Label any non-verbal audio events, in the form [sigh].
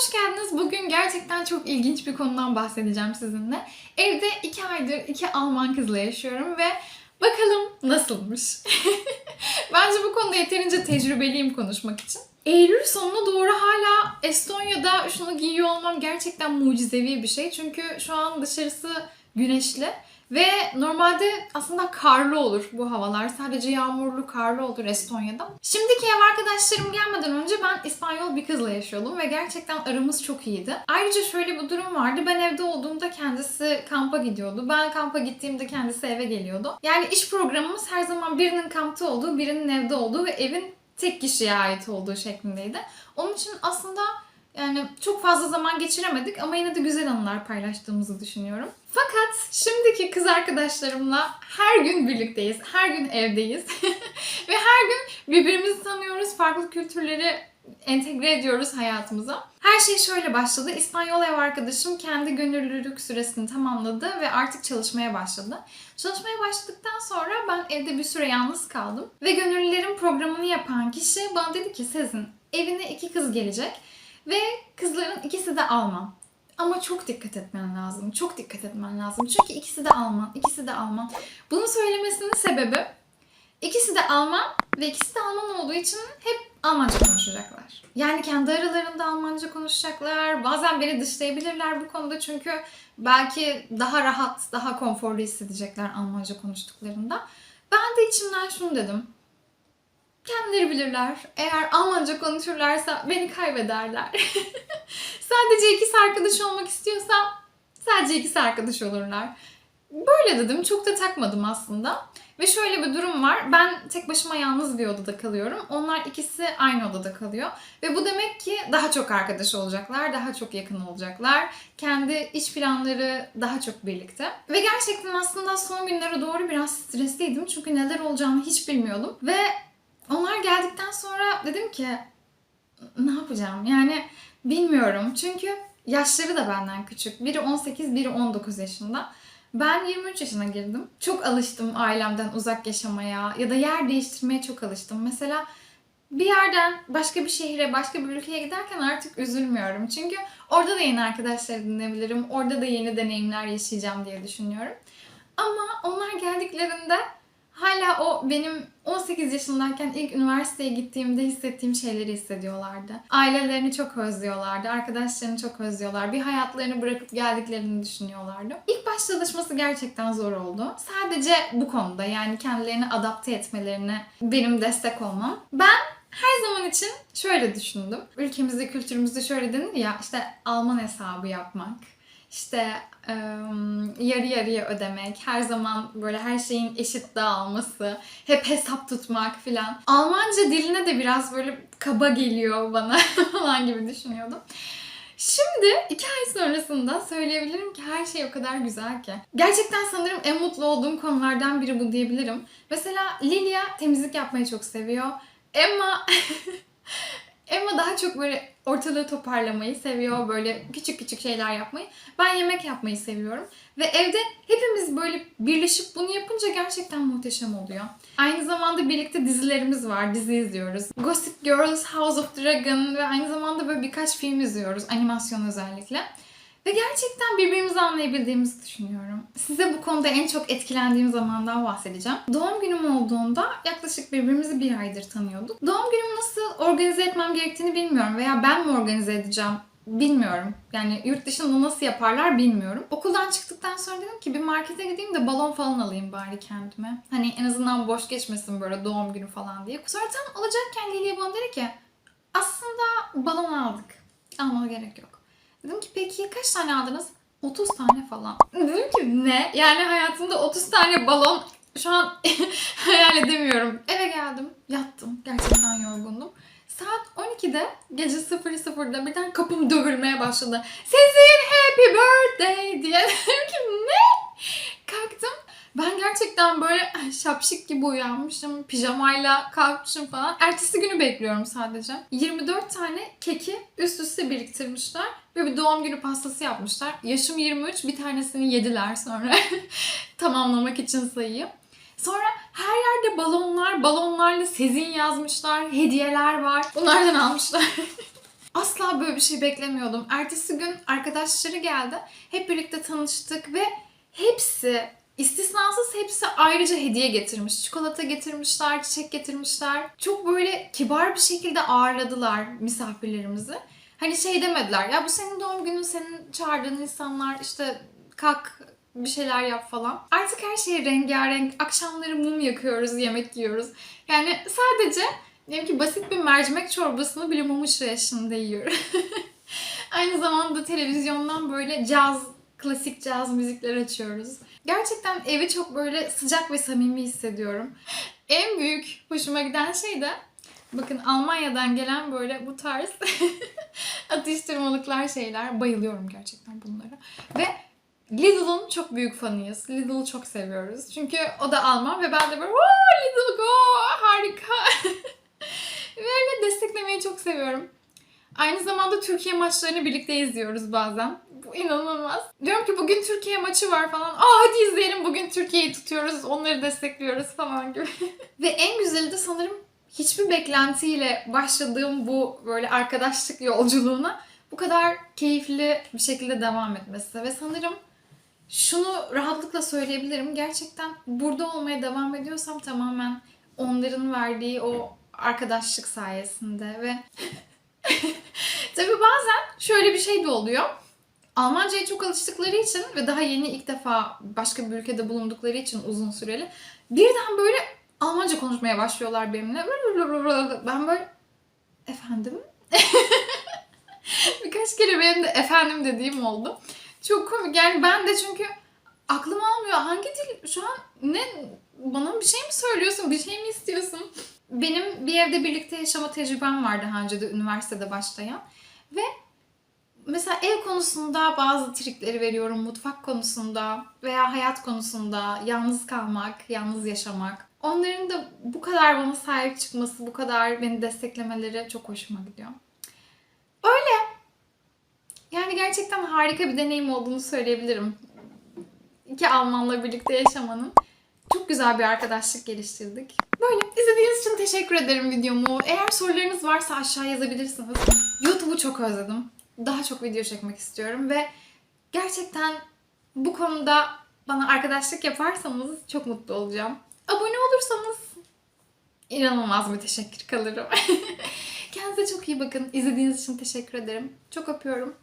hoş geldiniz. Bugün gerçekten çok ilginç bir konudan bahsedeceğim sizinle. Evde iki aydır iki Alman kızla yaşıyorum ve bakalım nasılmış. [laughs] Bence bu konuda yeterince tecrübeliyim konuşmak için. Eylül sonuna doğru hala Estonya'da şunu giyiyor olmam gerçekten mucizevi bir şey. Çünkü şu an dışarısı güneşli ve normalde aslında karlı olur bu havalar. Sadece yağmurlu, karlı olur Estonya'da. Şimdiki ev arkadaşlarım gelmeden önce ben İspanyol bir kızla yaşıyordum ve gerçekten aramız çok iyiydi. Ayrıca şöyle bir durum vardı. Ben evde olduğumda kendisi kampa gidiyordu. Ben kampa gittiğimde kendisi eve geliyordu. Yani iş programımız her zaman birinin kampta olduğu, birinin evde olduğu ve evin tek kişiye ait olduğu şeklindeydi. Onun için aslında yani çok fazla zaman geçiremedik ama yine de güzel anılar paylaştığımızı düşünüyorum. Fakat şimdiki kız arkadaşlarımla her gün birlikteyiz, her gün evdeyiz [laughs] ve her gün birbirimizi tanıyoruz, farklı kültürleri entegre ediyoruz hayatımıza. Her şey şöyle başladı. İspanyol ev arkadaşım kendi gönüllülük süresini tamamladı ve artık çalışmaya başladı. Çalışmaya başladıktan sonra ben evde bir süre yalnız kaldım. Ve gönüllülerin programını yapan kişi bana dedi ki Sezin evine iki kız gelecek ve kızların ikisi de Alman. Ama çok dikkat etmen lazım. Çok dikkat etmen lazım. Çünkü ikisi de Alman. ikisi de Alman. Bunu söylemesinin sebebi ikisi de Alman ve ikisi de Alman olduğu için hep Almanca konuşacaklar. Yani kendi aralarında Almanca konuşacaklar. Bazen beni dışlayabilirler bu konuda çünkü belki daha rahat, daha konforlu hissedecekler Almanca konuştuklarında. Ben de içimden şunu dedim. Kendileri bilirler. Eğer Almanca konuşurlarsa beni kaybederler. [laughs] sadece ikisi arkadaş olmak istiyorsa sadece ikisi arkadaş olurlar. Böyle dedim. Çok da takmadım aslında. Ve şöyle bir durum var. Ben tek başıma yalnız bir odada kalıyorum. Onlar ikisi aynı odada kalıyor. Ve bu demek ki daha çok arkadaş olacaklar, daha çok yakın olacaklar. Kendi iş planları daha çok birlikte. Ve gerçekten aslında son günlere doğru biraz stresliydim. Çünkü neler olacağını hiç bilmiyordum. Ve onlar geldikten sonra dedim ki ne yapacağım? Yani bilmiyorum. Çünkü yaşları da benden küçük. Biri 18, biri 19 yaşında. Ben 23 yaşına girdim. Çok alıştım ailemden uzak yaşamaya ya da yer değiştirmeye çok alıştım. Mesela bir yerden başka bir şehre, başka bir ülkeye giderken artık üzülmüyorum. Çünkü orada da yeni arkadaşlar edinebilirim. Orada da yeni deneyimler yaşayacağım diye düşünüyorum. Ama onlar geldiklerinde hala o benim 18 yaşındayken ilk üniversiteye gittiğimde hissettiğim şeyleri hissediyorlardı. Ailelerini çok özlüyorlardı, arkadaşlarını çok özlüyorlar. Bir hayatlarını bırakıp geldiklerini düşünüyorlardı. İlk başta alışması gerçekten zor oldu. Sadece bu konuda yani kendilerini adapte etmelerine benim destek olmam. Ben her zaman için şöyle düşündüm. Ülkemizde, kültürümüzde şöyle denir ya işte Alman hesabı yapmak. İşte yarı yarıya ödemek, her zaman böyle her şeyin eşit dağılması, hep hesap tutmak filan. Almanca diline de biraz böyle kaba geliyor bana [laughs] falan gibi düşünüyordum. Şimdi iki ay sonrasında söyleyebilirim ki her şey o kadar güzel ki. Gerçekten sanırım en mutlu olduğum konulardan biri bu diyebilirim. Mesela Lilia temizlik yapmayı çok seviyor. Emma [laughs] Emma daha çok böyle ortalığı toparlamayı seviyor. Böyle küçük küçük şeyler yapmayı. Ben yemek yapmayı seviyorum. Ve evde hepimiz böyle birleşip bunu yapınca gerçekten muhteşem oluyor. Aynı zamanda birlikte dizilerimiz var. Dizi izliyoruz. Gossip Girls, House of Dragon ve aynı zamanda böyle birkaç film izliyoruz. Animasyon özellikle. Ve gerçekten birbirimizi anlayabildiğimizi düşünüyorum. Size bu konuda en çok etkilendiğim zamandan bahsedeceğim. Doğum günüm olduğunda yaklaşık birbirimizi bir aydır tanıyorduk. Doğum günümü nasıl organize etmem gerektiğini bilmiyorum veya ben mi organize edeceğim bilmiyorum. Yani yurt dışında nasıl yaparlar bilmiyorum. Okuldan çıktıktan sonra dedim ki bir markete gideyim de balon falan alayım bari kendime. Hani en azından boş geçmesin böyle doğum günü falan diye. Sonra tam alacakken Liliye bana dedi ki aslında balon aldık. Almana gerek yok. Dedim ki peki kaç tane aldınız? 30 tane falan. Dedim ki ne? Yani hayatımda 30 tane balon şu an [laughs] hayal edemiyorum. Eve geldim, yattım. Gerçekten yorgundum. Saat 12'de gece 00'da birden kapım dövülmeye başladı. Sizin happy birthday diye. [laughs] Dedim ki ne? Kalktım. Ben gerçekten böyle şapşik gibi uyanmışım. Pijamayla kalkmışım falan. Ertesi günü bekliyorum sadece. 24 tane keki üst üste biriktirmişler. Ve bir doğum günü pastası yapmışlar. Yaşım 23. Bir tanesini yediler sonra. [laughs] Tamamlamak için sayıyı. Sonra her yerde balonlar, balonlarla Sezin yazmışlar, hediyeler var. Bunlardan almışlar. [laughs] Asla böyle bir şey beklemiyordum. Ertesi gün arkadaşları geldi. Hep birlikte tanıştık ve hepsi istisnasız hepsi ayrıca hediye getirmiş. Çikolata getirmişler, çiçek getirmişler. Çok böyle kibar bir şekilde ağırladılar misafirlerimizi. Hani şey demediler ya bu senin doğum günün, senin çağırdığın insanlar işte kalk bir şeyler yap falan. Artık her şey rengarenk. Akşamları mum yakıyoruz, yemek yiyoruz. Yani sadece diyelim ki basit bir mercimek çorbasını bile mum ışığı eşliğinde yiyorum. [laughs] Aynı zamanda televizyondan böyle caz, klasik caz müzikler açıyoruz. Gerçekten evi çok böyle sıcak ve samimi hissediyorum. [gasps] En büyük hoşuma giden şey de bakın Almanya'dan gelen böyle bu tarz [laughs] atıştırmalıklar şeyler. Bayılıyorum gerçekten bunlara. Ve Lidl'ın çok büyük fanıyız. Lidl'ı çok seviyoruz. Çünkü o da Alman ve ben de böyle "Wow, Lidl go harika. [laughs] böyle desteklemeyi çok seviyorum. Aynı zamanda Türkiye maçlarını birlikte izliyoruz bazen. Bu inanılmaz. Diyorum ki bugün Türkiye maçı var falan. Aa hadi izleyelim bugün Türkiye'yi tutuyoruz, onları destekliyoruz falan gibi. [laughs] Ve en güzeli de sanırım hiçbir beklentiyle başladığım bu böyle arkadaşlık yolculuğuna bu kadar keyifli bir şekilde devam etmesi. Ve sanırım şunu rahatlıkla söyleyebilirim. Gerçekten burada olmaya devam ediyorsam tamamen onların verdiği o arkadaşlık sayesinde ve [laughs] [laughs] Tabii bazen şöyle bir şey de oluyor. Almanca'ya çok alıştıkları için ve daha yeni ilk defa başka bir ülkede bulundukları için uzun süreli birden böyle Almanca konuşmaya başlıyorlar benimle. Ben böyle efendim [laughs] birkaç kere benim de efendim dediğim oldu. Çok komik. Yani ben de çünkü aklım almıyor. Hangi dil şu an ne bana bir şey mi söylüyorsun? Bir şey mi istiyorsun? Benim bir evde birlikte yaşama tecrübem var daha önce de üniversitede başlayan. Ve mesela ev konusunda bazı trikleri veriyorum. Mutfak konusunda veya hayat konusunda yalnız kalmak, yalnız yaşamak. Onların da bu kadar bana sahip çıkması, bu kadar beni desteklemeleri çok hoşuma gidiyor. Öyle. Yani gerçekten harika bir deneyim olduğunu söyleyebilirim. İki Almanla birlikte yaşamanın. Çok güzel bir arkadaşlık geliştirdik. Böyle izlediğiniz için teşekkür ederim videomu. Eğer sorularınız varsa aşağı yazabilirsiniz. YouTube'u çok özledim. Daha çok video çekmek istiyorum ve gerçekten bu konuda bana arkadaşlık yaparsanız çok mutlu olacağım. Abone olursanız inanılmaz müteşekkir kalırım. [laughs] Kendinize çok iyi bakın. İzlediğiniz için teşekkür ederim. Çok öpüyorum.